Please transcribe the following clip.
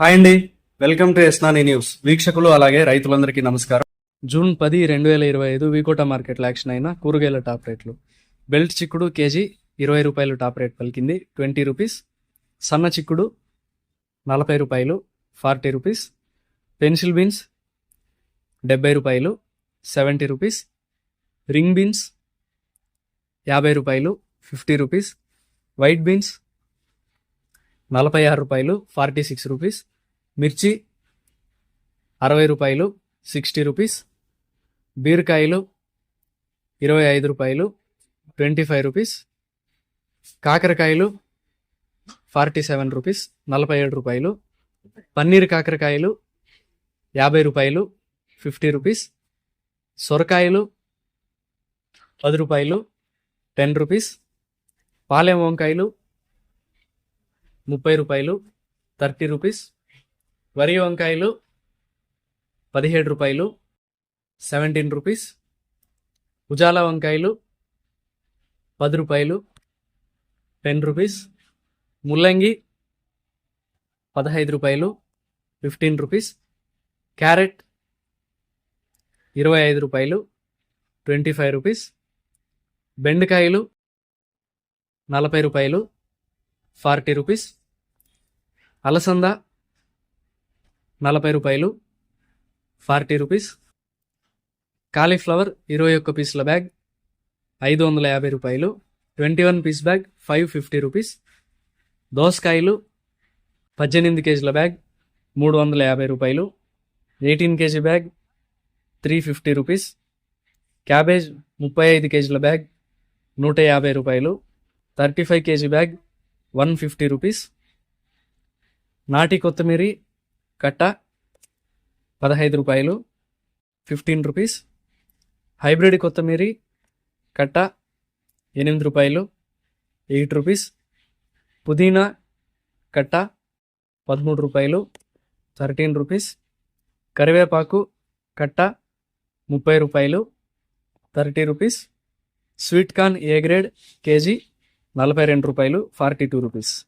Hi అండి. Welcome to ఎస్నాని news. వీక్షకులు అలాగే రైతులందరికీ నమస్కారం. జూన్ పది రెండు వేల ఇరవై ఐదు వీకోట మార్కెట్లో యాక్షన్ అయిన కూరగాయల టాప్ రేట్లు. బెల్ట్ చిక్కుడు కేజీ ఇరవై రూపాయలు టాప్ రేట్ పలికింది. Twenty rupees. సన్న చిక్కుడు నలభై రూపాయలు ఫార్టీ రూపీస్. పెన్సిల్ బీన్స్ డెబ్బై రూపాయలు సెవెంటీ రూపీస్. రింగ్ బీన్స్ యాభై రూపాయలు ఫిఫ్టీ రూపీస్. వైట్ బీన్స్ నలభై ఆరు రూపాయలు ఫార్టీ సిక్స్ రూపీస్. మిర్చి అరవై రూపాయలు సిక్స్టీ రూపీస్. బీరకాయలు ఇరవై ఐదు రూపాయలు ట్వంటీ ఫైవ్ రూపీస్. కాకరకాయలు ఫార్టీ సెవెన్ రూపీస్ నలభై ఏడు రూపాయలు. పన్నీర్ కాకరకాయలు యాభై రూపాయలు ఫిఫ్టీ రూపీస్. సొరకాయలు పది రూపాయలు టెన్ రూపీస్. పాలెం వంకాయలు ముప్పై రూపాయలు థర్టీ రూపీస్. వరి వంకాయలు పదిహేడు రూపాయలు సెవెంటీన్ రూపీస్. ఉజాలా వంకాయలు పది రూపాయలు టెన్ రూపీస్. ముల్లంగి పదహైదు రూపాయలు ఫిఫ్టీన్ రూపీస్. క్యారెట్ ఇరవై ఐదు రూపాయలు ట్వంటీ ఫైవ్ రూపీస్. బెండకాయలు నలభై రూపాయలు ఫార్టీ రూపీస్. అలసంద నలభై రూపాయలు. Forty rupees. కాలీఫ్లవర్ ఇరవై ఒక్క పీసుల బ్యాగ్ ఐదు వందల యాభై రూపాయలు. Twenty one piece bag five fifty rupees. దోసకాయలు పద్దెనిమిది కేజీల బ్యాగ్ మూడు వందల యాభై రూపాయలు. Eighteen kg bag three fifty rupees. Cabbage ముప్పై ఐదు కేజీల బ్యాగ్ నూట యాభై రూపాయలు. Thirty five kg bag one fifty rupees. నాటి కొత్తిమీరి కట్ట పదహైదు రూపాయలు ఫిఫ్టీన్ రూపీస్. హైబ్రిడ్ కొత్తిమీరి కట్ట ఎనిమిది రూపాయలు ఎయిట్ రూపీస్. పుదీనా కట్ట పదమూడు రూపాయలు థర్టీన్ రూపీస్. కరివేపాకు కట్ట ముప్పై రూపాయలు thirty rupees. Sweet corn A grade kg నలభై రెండు రూపాయలు ఫార్టీ టూ రూపీస్.